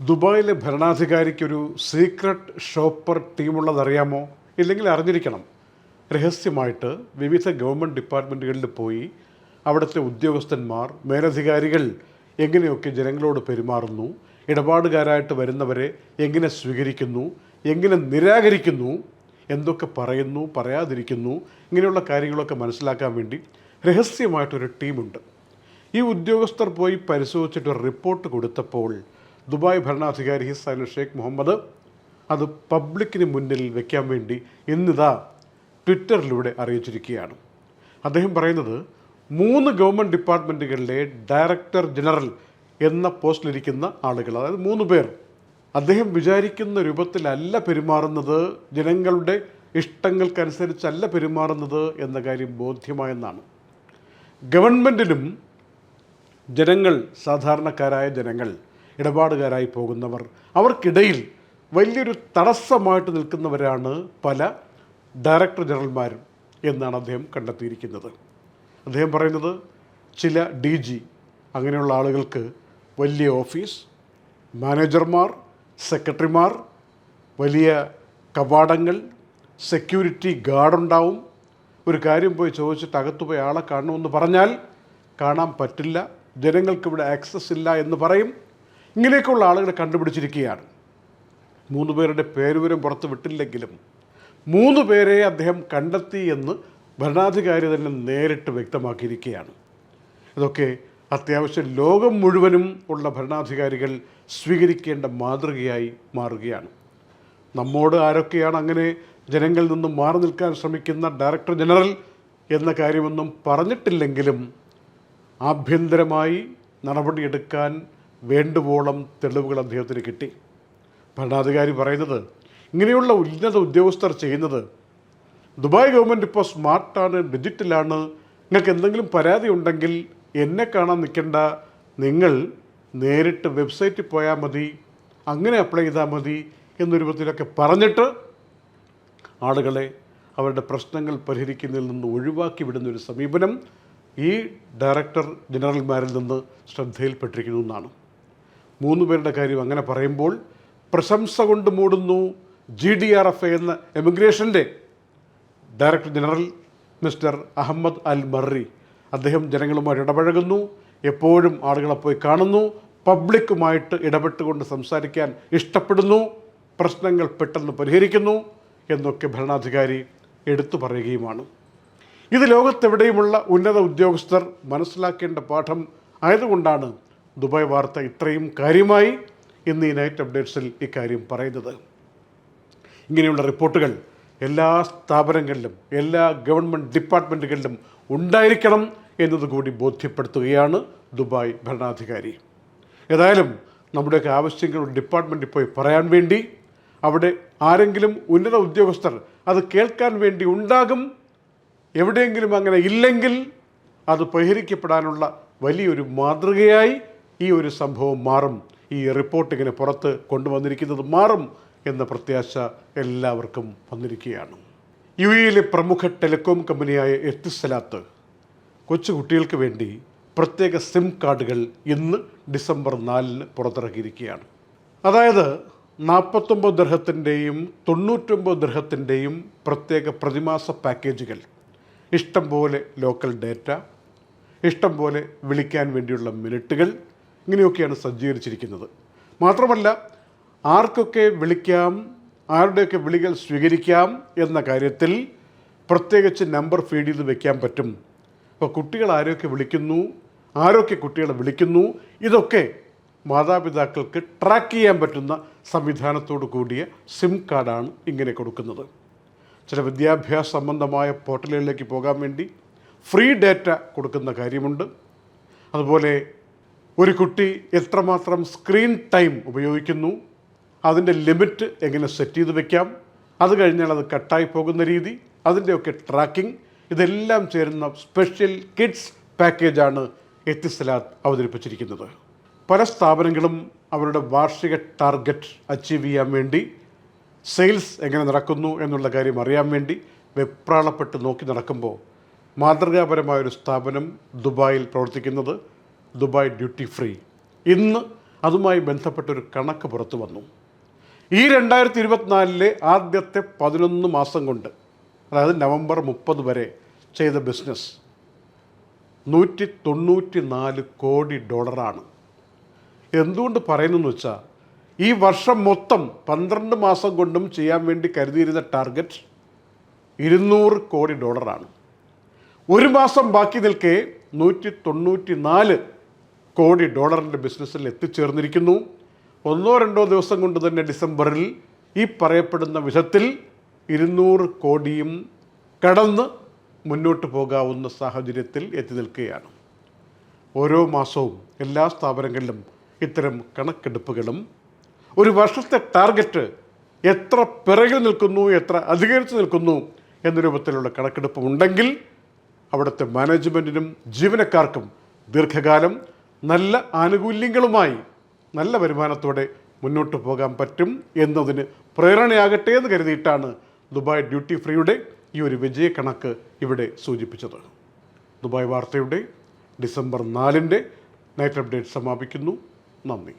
ദുബായിലെ ഭരണാധികാരിക്കൊരു secret shopper ടീമുള്ളതറിയാമോ ഇല്ലെങ്കിൽ അറിഞ്ഞിരിക്കണം. രഹസ്യമായിട്ട് വിവിധ ഗവൺമെന്റ് ഡിപ്പാർട്ട്മെന്റുകളിൽ പോയി അവിടുത്തെ ഉദ്യോഗസ്ഥന്മാർ മേലധികാരികൾ എങ്ങനെയൊക്കെ ജനങ്ങളോട് പെരുമാറുന്നു ഇടപാടുകാരായിട്ട് വരുന്നവരെ എങ്ങനെ സ്വീകരിക്കുന്നു എങ്ങനെ നിരാകരിക്കുന്നു എന്തൊക്കെ പറയുന്നു പറയാതിരിക്കുന്നു ഇങ്ങനെയുള്ള കാര്യങ്ങളൊക്കെ മനസ്സിലാക്കാൻ വേണ്ടി രഹസ്യമായിട്ടൊരു ടീമുണ്ട് ഈ ഉദ്യോഗസ്ഥർ പോയി പരിശോധിച്ചിട്ട് റിപ്പോർട്ട് കൊടുത്തപ്പോൾ ദുബായ് ഭരണാധികാരി ഹിസാൻ ഷെയ്ഖ് മുഹമ്മദ് അത് പബ്ലിക്കിന് മുന്നിൽ വയ്ക്കാൻ വേണ്ടി ഇന്നിതാ ട്വിറ്ററിലൂടെ അറിയിച്ചിരിക്കുകയാണ്. അദ്ദേഹം പറയുന്നത് മൂന്ന് ഗവൺമെന്റ് ഡിപ്പാർട്ട്മെന്റുകളിലെ ഡയറക്ടർ ജനറൽ എന്ന പോസ്റ്റിലിരിക്കുന്ന ആളുകൾ അതായത് മൂന്ന് പേർ അദ്ദേഹം വിചാരിക്കുന്ന രൂപത്തിലല്ല പെരുമാറുന്നത് ജനങ്ങളുടെ ഇഷ്ടങ്ങൾക്കനുസരിച്ചല്ല പെരുമാറുന്നത് എന്ന കാര്യം ബോധ്യമായെന്നാണ്. ഗവൺമെന്റിനും ജനങ്ങൾ സാധാരണക്കാരായ ജനങ്ങൾ ഇടപാടുകാരായി പോകുന്നവർ. അവർക്കിടയിൽ വലിയൊരു തടസ്സമായിട്ട് നിൽക്കുന്നവരാണ് പല ഡയറക്ടർ ജനറൽമാരും എന്നാണ് അദ്ദേഹം കണ്ടെത്തിയിരിക്കുന്നത്. അദ്ദേഹം പറയുന്നത് ചില ഡി ജി അങ്ങനെയുള്ള ആളുകൾക്ക് വലിയ ഓഫീസ് മാനേജർമാർ സെക്രട്ടറിമാർ വലിയ കവാടങ്ങൾ സെക്യൂരിറ്റി ഗാർഡുണ്ടാവും ഒരു കാര്യം പോയി ചോദിച്ചിട്ട് അകത്ത് പോയി ആളെ കാണണമെന്ന് പറഞ്ഞാൽ കാണാൻ പറ്റില്ല. ജനങ്ങൾക്കിവിടെ ആക്സസ് ഇല്ല എന്ന് പറയും. ഇങ്ങനെയൊക്കെയുള്ള ആളുകളെ കണ്ടുപിടിച്ചിരിക്കുകയാണ്. മൂന്ന് പേരുടെ പേരുവരും പുറത്ത് വിട്ടില്ലെങ്കിലും മൂന്ന് പേരെ അദ്ദേഹം കണ്ടെത്തി എന്ന് ഭരണാധികാരി തന്നെ നേരിട്ട് വ്യക്തമാക്കിയിരിക്കുകയാണ്. ഇതൊക്കെ അത്യാവശ്യം ലോകം മുഴുവനും ഉള്ള ഭരണാധികാരികൾ സ്വീകരിക്കേണ്ട മാതൃകയായി മാറുകയാണ്. നമ്മോട് ആരൊക്കെയാണ് അങ്ങനെ ജനങ്ങളിൽ നിന്നും മാറി നിൽക്കാൻ ശ്രമിക്കുന്ന ഡയറക്ടർ ജനറൽ എന്ന കാര്യമൊന്നും പറഞ്ഞിട്ടില്ലെങ്കിലും ആഭ്യന്തരമായി നടപടിയെടുക്കാൻ വേണ്ടുവോളം തെളിവുകൾ അദ്ദേഹത്തിന് കിട്ടി. ഭരണാധികാരി പറയുന്നത് ഇങ്ങനെയുള്ള ഉന്നത ഉദ്യോഗസ്ഥർ ചെയ്യുന്നത് ദുബായ് ഗവൺമെന്റ് ഇപ്പോൾ സ്മാർട്ടാണ് ഡിജിറ്റലാണ്. നിങ്ങൾക്ക് എന്തെങ്കിലും പരാതി ഉണ്ടെങ്കിൽ എന്നെ കാണാൻ നിൽക്കേണ്ട. നിങ്ങൾ നേരിട്ട് വെബ്സൈറ്റിൽ പോയാൽ മതി അങ്ങനെ അപ്ലൈ ചെയ്താൽ മതി എന്ന രൂപത്തിലൊക്കെ പറഞ്ഞിട്ട് ആളുകളെ അവരുടെ പ്രശ്നങ്ങൾ പരിഹരിക്കുന്നതിൽ നിന്ന് ഒഴിവാക്കി വിടുന്ന ഒരു സമീപനം ഈ ഡയറക്ടർ ജനറൽമാരിൽ നിന്ന് ശ്രദ്ധയിൽപ്പെട്ടിരിക്കുന്നു എന്നാണ്. മൂന്ന് പേരുടെ കാര്യം അങ്ങനെ പറയുമ്പോൾ പ്രശംസ കൊണ്ട് മൂടുന്നു ജി ഡി ആർ എഫ് എന്ന എമിഗ്രേഷന്റെ director general mister Ahmed al Marri. അദ്ദേഹം ജനങ്ങളുമായി ഇടപഴകുന്നു എപ്പോഴും ആളുകളെ പോയി കാണുന്നു പബ്ലിക്കുമായിട്ട് ഇടപെട്ടുകൊണ്ട് സംസാരിക്കാൻ ഇഷ്ടപ്പെടുന്നു പ്രശ്നങ്ങൾ പെട്ടെന്ന് പരിഹരിക്കുന്നു എന്നൊക്കെ ഭരണാധികാരി എടുത്തു പറയുകയുമാണ്. ഇത് ലോകത്തെവിടെയുമുള്ള ഉന്നത ഉദ്യോഗസ്ഥർ മനസ്സിലാക്കേണ്ട പാഠം ആയതുകൊണ്ടാണ് ദുബായ് വാർത്ത ഇത്രയും കാര്യമായി ഇന്ന് ഈ നൈറ്റ് അപ്ഡേറ്റ്സിൽ ഇക്കാര്യം പറയുന്നത്. ഇങ്ങനെയുള്ള റിപ്പോർട്ടുകൾ എല്ലാ സ്ഥാപനങ്ങളിലും എല്ലാ ഗവൺമെന്റ് ഡിപ്പാർട്ട്മെന്റുകളിലും ഉണ്ടായിരിക്കണം എന്നതുകൂടി ബോധ്യപ്പെടുത്തുകയാണ് ദുബായ് ഭരണാധികാരി. ഏതായാലും നമ്മുടെയൊക്കെ ആവശ്യങ്ങൾ ഡിപ്പാർട്ട്മെന്റിൽ പോയി പറയാൻ വേണ്ടി അവിടെ ആരെങ്കിലും ഉന്നത ഉദ്യോഗസ്ഥർ അത് കേൾക്കാൻ വേണ്ടി ഉണ്ടാകും എവിടെയെങ്കിലും അങ്ങനെ ഇല്ലെങ്കിൽ അത് പരിഹരിക്കപ്പെടാനുള്ള വലിയൊരു മാതൃകയായി ഈ ഒരു സംഭവം മാറും. ഈ റിപ്പോർട്ട് ഇങ്ങനെ പുറത്ത് കൊണ്ടുവന്നിരിക്കുന്നത് മാറും എന്ന പ്രത്യാശ എല്ലാവർക്കും വന്നിരിക്കുകയാണ്. യു എയിലെ പ്രമുഖ ടെലികോം കമ്പനിയായ എത്തിസലാത്ത് കൊച്ചു കുട്ടികൾക്ക് വേണ്ടി പ്രത്യേക സിം കാർഡുകൾ ഇന്ന് ഡിസംബർ നാലിന് പുറത്തിറക്കിയിരിക്കുകയാണ്. അതായത് നാൽപ്പത്തൊമ്പത് ദൃഹത്തിന്റെയും തൊണ്ണൂറ്റൊമ്പത് ദൃഹത്തിന്റെയും പ്രത്യേക പ്രതിമാസ പാക്കേജുകൾ. ഇഷ്ടം പോലെ ലോക്കൽ ഡേറ്റ ഇഷ്ടം പോലെ വിളിക്കാൻ വേണ്ടിയുള്ള മിനിറ്റുകൾ ഇങ്ങനെയൊക്കെയാണ് സജ്ജീകരിച്ചിരിക്കുന്നത്. മാത്രമല്ല ആർക്കൊക്കെ വിളിക്കാം ആരുടെയൊക്കെ വിളികൾ സ്വീകരിക്കാം എന്ന കാര്യത്തിൽ പ്രത്യേകിച്ച് നമ്പർ ഫീഡ് ചെയ്ത് വെക്കാൻ പറ്റും. അപ്പോൾ കുട്ടികൾ ആരൊക്കെ വിളിക്കുന്നു ആരൊക്കെ കുട്ടികളെ വിളിക്കുന്നു ഇതൊക്കെ മാതാപിതാക്കൾക്ക് ട്രാക്ക് ചെയ്യാൻ പറ്റുന്ന സംവിധാനത്തോടു കൂടിയ സിം കാർഡാണ് ഇങ്ങനെ കൊടുക്കുന്നത്. ചില വിദ്യാഭ്യാസ സംബന്ധമായ പോർട്ടലുകളിലേക്ക് പോകാൻ വേണ്ടി ഫ്രീ ഡാറ്റ കൊടുക്കുന്ന കാര്യമുണ്ട്. അതുപോലെ ഒരു കുട്ടി എത്രമാത്രം സ്ക്രീൻ ടൈം ഉപയോഗിക്കുന്നു അതിന്റെ ലിമിറ്റ് എങ്ങനെ സെറ്റ് ചെയ്ത് വെക്കാം അത് കഴിഞ്ഞാൽ അത് കട്ടായി പോകുന്ന രീതി അതിന്റെയൊക്കെ ട്രാക്കിംഗ് ഇതെല്ലാം ചേരുന്ന സ്പെഷ്യൽ കിഡ്സ് പാക്കേജാണ് എത്തിസലാത്ത് അവതരിപ്പിച്ചിരിക്കുന്നത്. പല സ്ഥാപനങ്ങളും അവരുടെ വാർഷിക ടാർഗറ്റ് അച്ചീവ് ചെയ്യാൻ വേണ്ടി സെയിൽസ് എങ്ങനെ നടക്കുന്നു എന്നുള്ള കാര്യം അറിയാൻ വേണ്ടി വെപ്രാളപ്പെട്ട് നോക്കി നടക്കുമ്പോൾ മാതൃകാപരമായൊരു സ്ഥാപനം ദുബായിൽ പ്രവർത്തിക്കുന്നത് ദുബായ് ഡ്യൂട്ടി ഫ്രീ. ഇന്ന് അതുമായി ബന്ധപ്പെട്ടൊരു കണക്ക് പുറത്തു വന്നു. ഈ രണ്ടായിരത്തി ഇരുപത്തിനാലിലെ ആദ്യത്തെ പതിനൊന്ന് മാസം കൊണ്ട് അതായത് നവംബർ മുപ്പത് വരെ ചെയ്ത ബിസിനസ് നൂറ്റി തൊണ്ണൂറ്റി നാല് കോടി ഡോളറാണ്. എന്തുകൊണ്ട് പറയുന്നതെന്ന് വെച്ചാൽ ഈ വർഷം മൊത്തം പന്ത്രണ്ട് മാസം കൊണ്ടും ചെയ്യാൻ വേണ്ടി കരുതിയിരുന്ന ടാർഗറ്റ് ഇരുന്നൂറ് കോടി ഡോളറാണ്. ഒരു മാസം ബാക്കി നിൽക്കെ നൂറ്റി തൊണ്ണൂറ്റി നാല് കോടി ഡോളറിന്റെ ബിസിനസ്സിൽ എത്തിച്ചേർന്നിരിക്കുന്നു. ഒന്നോ രണ്ടോ ദിവസം കൊണ്ട് തന്നെ ഡിസംബറിൽ ഈ പറയപ്പെടുന്ന വിധത്തിൽ ഇരുന്നൂറ് കോടിയും കടന്ന് മുന്നോട്ട് പോകാവുന്ന സാഹചര്യത്തിൽ എത്തി നിൽക്കുകയാണ്. ഓരോ മാസവും എല്ലാ സ്ഥാപനങ്ങളിലും ഇത്തരം കണക്കെടുപ്പുകളും. ഒരു വർഷത്തെ ടാർഗറ്റ് എത്ര പിറകിൽ നിൽക്കുന്നു എത്ര അധികരിച്ച് നിൽക്കുന്നു എന്ന രൂപത്തിലുള്ള കണക്കെടുപ്പുണ്ടെങ്കിൽ അവിടുത്തെ മാനേജ്മെന്റിനും ജീവനക്കാർക്കും ദീർഘകാലം നല്ല ആനുകൂല്യങ്ങളുമായി നല്ല വരുമാനത്തോടെ മുന്നോട്ട് പോകാൻ പറ്റും എന്നതിന് പ്രേരണയാകട്ടെ എന്ന് കരുതിയിട്ടാണ് ദുബായ് ഡ്യൂട്ടി ഫ്രീയുടെ ഈ ഒരു വിജയക്കണക്ക് ഇവിടെ സൂചിപ്പിച്ചത്. ദുബായ് വാർത്തയുടെ ഡിസംബർ നാലിന്റെ നൈറ്റ് അപ്ഡേറ്റ് സമാപിക്കുന്നു. നന്ദി.